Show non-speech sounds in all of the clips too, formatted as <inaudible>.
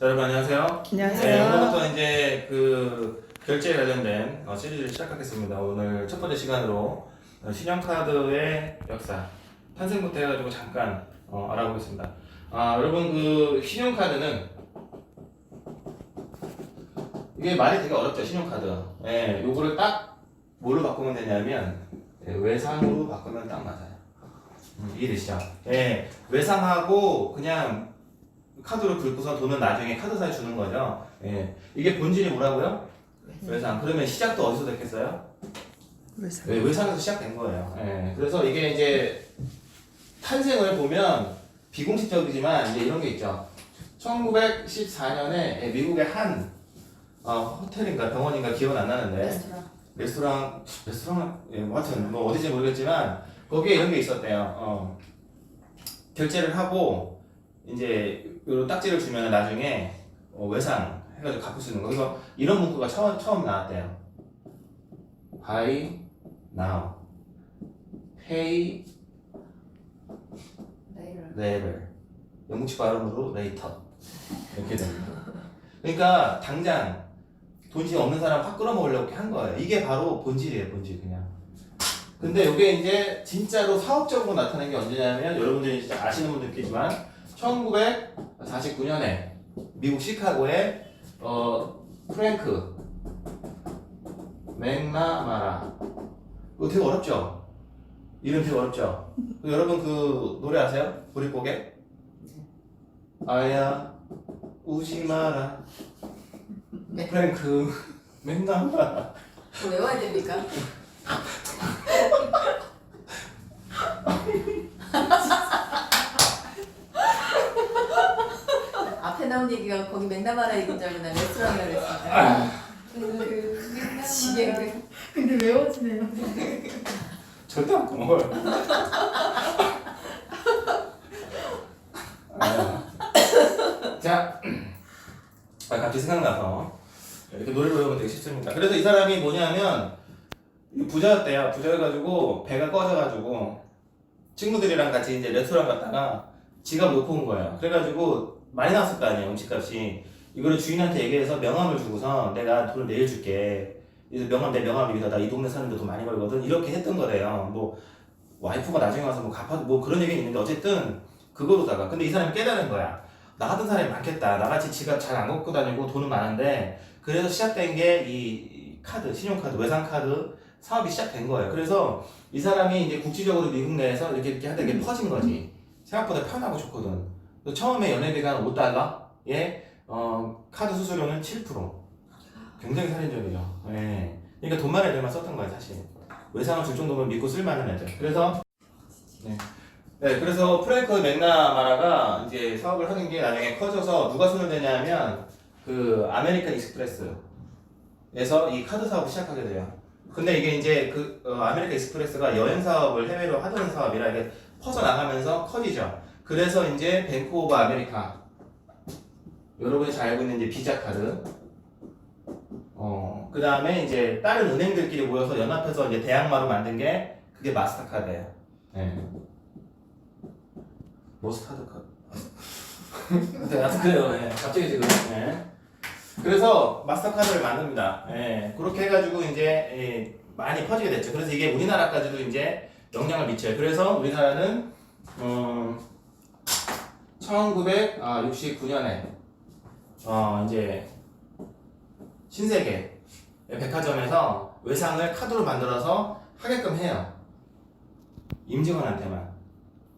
자, 여러분 안녕하세요. 네, 안녕하세요. 오늘부터 이제 그 결제에 관련된 어, 시리즈를 시작하겠습니다. 오늘 첫 번째 시간으로 어, 신용카드의 역사, 탄생부터 해가지고 잠깐 어, 알아보겠습니다. 아, 여러분 그 신용카드는 이게 말이 되게 어렵죠, 신용카드. 예, 요거를 딱 뭘로 바꾸면 되냐면 예, 외상으로 바꾸면 딱 맞아요. 음, 이해되시죠? 예, 외상하고 그냥 카드로 긁고서 돈은 나중에 카드사에 주는 거죠. 예. 이게 본질이 뭐라고요? 외상. 그러면 시작도 어디서 됐겠어요? 외상. 네, 외상에서 시작된 거예요. 예. 그래서 이게 이제 탄생을 보면 비공식적이지만 이제 이런 게 있죠. 1914년에 미국의 한 어, 호텔인가 병원인가 기억은 안 나는데 레스토랑. 레스토랑 레스토랑 예, 뭐 하여튼 뭐 어디지 모르겠지만 거기에 이런 게 있었대요. 어. 결제를 하고 이제 요 딱지를 주면 나중에 어, 외상 해가지고 갚을 수 있는 거. 그래서 이런 문구가 처음 처음 나왔대요. Buy now, pay 내일을. later. 영국식 발음으로 later 이렇게 됩니다. <laughs> 그러니까 당장 돈이 없는 사람 확 끌어모으려고 이렇게 한 거예요. 이게 바로 본질이에요, 본질 그냥. 근데 이게 이제 진짜로 사업적으로 나타난 게 언제냐면 여러분들이 진짜 아시는 분도 있겠지만 1949년에 미국 시카고에 어 프랭크 맥나마라 이거 되게 어렵죠? 이름 되게 어렵죠? 그 여러분 그 노래 아세요? 보릿고개? 아야 우지 마라 네. 프랭크 맥나마라 그거 외워야 됩니까? <laughs> 얘기가 거기 맥나마라 얘기인 줄 알고 난 레스토랑이라고. 지게 근데 외워지네요. 절대 안 뭘. 아, 자, 아, 갑자기 생각나서 이렇게 노래를 외우면 되게 쉽습니다. 그래서 이 사람이 뭐냐면 부자였대요. 부자여가지고 배가 꺼져가지고 친구들이랑 같이 이제 레스토랑 갔다가 지갑 놓고 온 거예요. 그래가지고 많이 나왔을 거 아니에요 음식값이. 이거를 주인한테 얘기해서 명함을 주고서 내가 돈을 내일 줄게. 명함 내 명함 여기다 나이 동네 사는데 돈 많이 벌거든 이렇게 했던 거래요. 뭐 와이프가 나중에 와서 뭐 갚아 뭐 그런 얘기는 있는데 어쨌든 그거로다가 근데 이 사람이 깨달은 거야. 나 같은 사람이 많겠다. 나같이 지갑 잘 안 갖고 다니고 돈은 많은데 그래서 시작된 게 이 카드 신용카드 외상카드 사업이 시작된 거예요. 그래서 이 사람이 이제 국지적으로 미국 내에서 이렇게 이렇게 하다 이게 퍼진 거지. 생각보다 편하고 좋거든. 처음에 한 5달러에 어, 카드 수수료는 7%. 굉장히 살인적이죠. 예. 그러니까 돈 많은 애들만 썼던 거예요, 사실. 외상을 줄 정도면 믿고 쓸만한 애들. 그래서 네. 네, 그래서 프랭크 맥나마라가 이제 사업을 하는 게 나중에 커져서 누가 손을 대냐면 그 아메리칸 익스프레스에서 이 카드 사업을 시작하게 돼요. 근데 이게 이제 그 어, 아메리칸 익스프레스가 여행 사업을 해외로 하던 사업이라 이게 퍼져 나가면서 커지죠. 그래서 이제 뱅크 오브 아메리카 여러분이 잘 알고 있는 이제 비자 카드 어, 그 다음에 이제 다른 은행들끼리 모여서 연합해서 이제 대항마로 만든 게 그게 마스터카드예요. 예. 머스타드 카드. 네, 그래요. 예. 갑자기 지금. 예. 그래서 마스터카드를 만듭니다. 예. 그렇게 해가지고 이제 예, 많이 퍼지게 됐죠. 그래서 이게 우리나라까지도 이제 영향을 미쳐요. 그래서 우리나라는 음, 1969년에 어 이제 신세계 백화점에서 외상을 카드로 만들어서 하게끔 해요. 임직원한테만.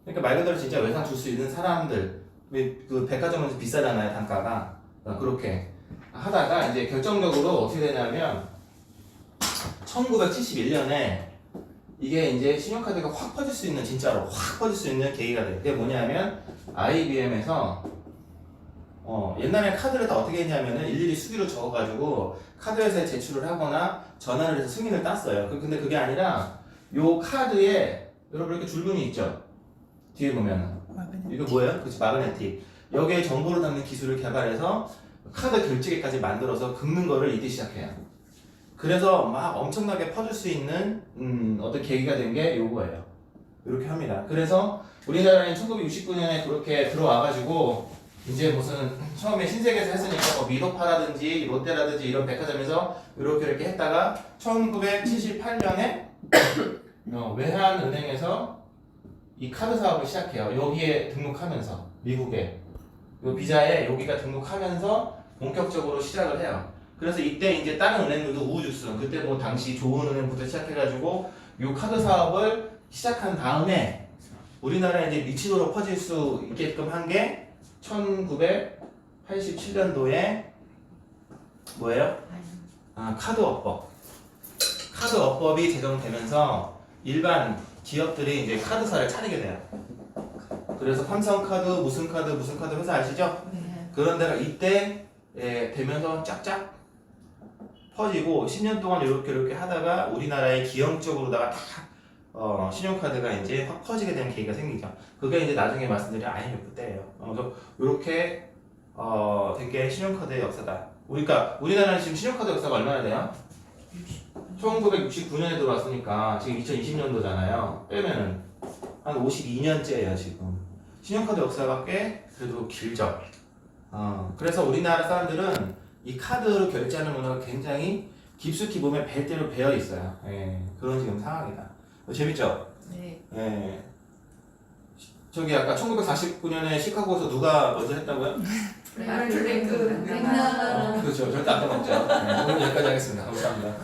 그러니까 말 그대로 진짜 외상 줄 수 있는 사람들. 왜그 백화점은 비싸잖아요, 단가가. 어, 그렇게 하다가 이제 결정적으로 어떻게 되냐면 1971년에 이게 이제 신용카드가 확 퍼질 수 있는 진짜로 확 퍼질 수 있는 계기가 돼요. 그게 뭐냐면 IBM에서 어, 옛날에 카드를 다 어떻게 했냐면은 일일이 수기로 적어가지고 카드 회사에 제출을 하거나 전화를 해서 승인을 땄어요. 그- 근데 그게 아니라 요 카드에 여러분 이렇게 줄무늬 있죠? 뒤에 보면은 이거 뭐예요? 그치 마그네틱. 여기에 정보를 담는 기술을 개발해서 카드 결제기까지 만들어서 긁는 거를 이때 시작해요. 그래서 막 엄청나게 퍼질 수 있는 음, 어떤 계기가 된 게 요거예요. 이렇게 합니다. 그래서 우리나라는 1969년에 그렇게 들어와가지고 이제 무슨 처음에 신세계에서 했으니까 뭐 미도파라든지 롯데라든지 이런 백화점에서 이렇게 이렇게 했다가 1978년에 <coughs> 어, 외환은행에서 이 카드 사업을 시작해요. 여기에 등록하면서 미국에 요 비자에 여기가 등록하면서 본격적으로 시작을 해요. 그래서 이때 이제 다른 은행들도 우후죽순 그때 뭐 당시 좋은 은행부터 시작해가지고 요 카드 사업을 시작한 다음에 우리나라에 이제 미치도록 퍼질 수 있게끔 한 게 1987년도에 뭐예요? 아 카드업법. 카드업법이 제정되면서 일반 기업들이 이제 카드사를 차리게 돼요. 그래서 삼성카드 무슨 카드 무슨 카드 회사 아시죠? 네. 그런 데가 이때 예, 되면서 쫙쫙 퍼지고 10년 동안 이렇게 이렇게 하다가 우리나라의 기형 쪽으로다가 다 어, 신용카드가 이제 확 퍼지게 된 계기가 생기죠. 그게 이제 나중에 말씀드린 IMF 때예요. 어, 그래서 이렇게 어, 된게 신용카드의 역사다. 그러니까 우리나라는 지금 신용카드 역사가 얼마나 돼요? 1969년에 들어왔으니까 지금 2020년도잖아요. 빼면은 한 52년째예요 지금. 신용카드 역사가 꽤 그래도 길죠. 어, 그래서 우리나라 사람들은 이 카드로 결제하는 문화가 굉장히 깊숙이 보면 배대로 배어 있어요. 예, 그런 지금 상황이다. 어, 재밌죠? 네. 예. 저기 아까 1949년에 시카고에서 누가 먼저 했다고요? <laughs> 프랭크 맥나바라. 그렇죠. 절대 안 까먹죠. 네, 오늘 여기까지 하겠습니다. 감사합니다.